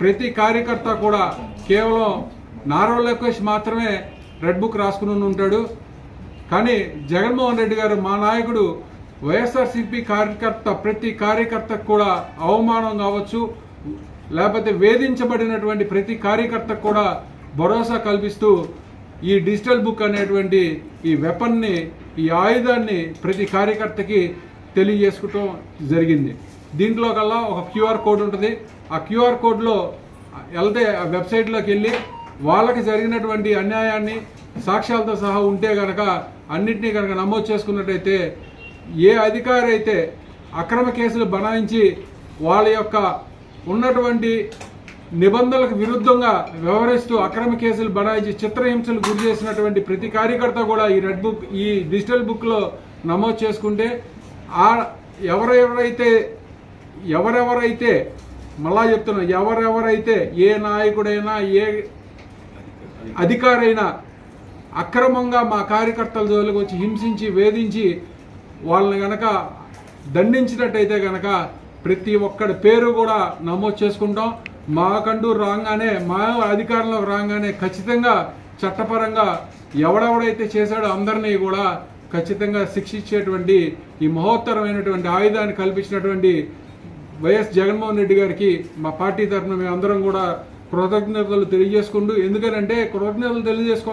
ప్రతి కార్యకర్త కూడా కేవలం నారా లోకేష్ మాత్రమే రెడ్ బుక్ రాసుకుని ఉంటాడు. కానీ జగన్మోహన్ రెడ్డి గారు మా నాయకుడు వైఎస్ఆర్సీపీ కార్యకర్త ప్రతి కార్యకర్తకు కూడా అవమానం కావచ్చు లేకపోతే వేధించబడినటువంటి ప్రతి కార్యకర్తకు కూడా భరోసా కల్పిస్తూ ఈ డిజిటల్ బుక్ అనేటువంటి ఈ వెపన్ని ఈ ఆయుధాన్ని ప్రతి కార్యకర్తకి తెలియజేసుకోవటం జరిగింది. దీంట్లో కల్లా ఒక క్యూఆర్ కోడ్ ఉంటుంది. ఆ క్యూఆర్ కోడ్లో వెళ్తే ఆ వెబ్సైట్లోకి వెళ్ళి వాళ్ళకి జరిగినటువంటి అన్యాయాన్ని సాక్ష్యాలతో సహా ఉంటే కనుక అన్నింటినీ కనుక నమోదు చేసుకున్నట్టయితే ఏ అధికారి అయితే అక్రమ కేసులు బనాయించి వాళ్ళ యొక్క ఉన్నటువంటి నిబంధనలకు విరుద్ధంగా వ్యవహరిస్తూ అక్రమ కేసులు బనాయించి చిత్రహింసలు గురి చేసినటువంటి ప్రతి కార్యకర్త కూడా ఈ రెడ్ బుక్ ఈ డిజిటల్ బుక్లో నమోదు చేసుకుంటే ఆ ఎవరెవరైతే ఎవరెవరైతే మళ్ళా చెప్తున్నా ఎవరెవరైతే ఏ నాయకుడైనా ఏ అధికారైనా అక్రమంగా మా కార్యకర్తల జోలికి వచ్చి హింసించి వేధించి వాళ్ళని గనక దండించినట్టయితే గనక ప్రతి ఒక్కడి పేరు కూడా నమోదు చేసుకుంటాం. మాకంటూ రాగానే మా అధికారంలో రాగానే ఖచ్చితంగా చట్టపరంగా ఎవడెవడైతే చేశాడో అందరినీ కూడా ఖచ్చితంగా శిక్షించేటువంటి ఈ మహోత్తరమైనటువంటి ఆయుధాన్ని కల్పించినటువంటి వైఎస్ జగన్మోహన్ రెడ్డి గారికి మా పార్టీ తరఫున మేము అందరం కూడా కృతజ్ఞతలు తెలియజేసుకుంటూ ఎందుకనంటే కృతజ్ఞతలు తెలియజేసుకో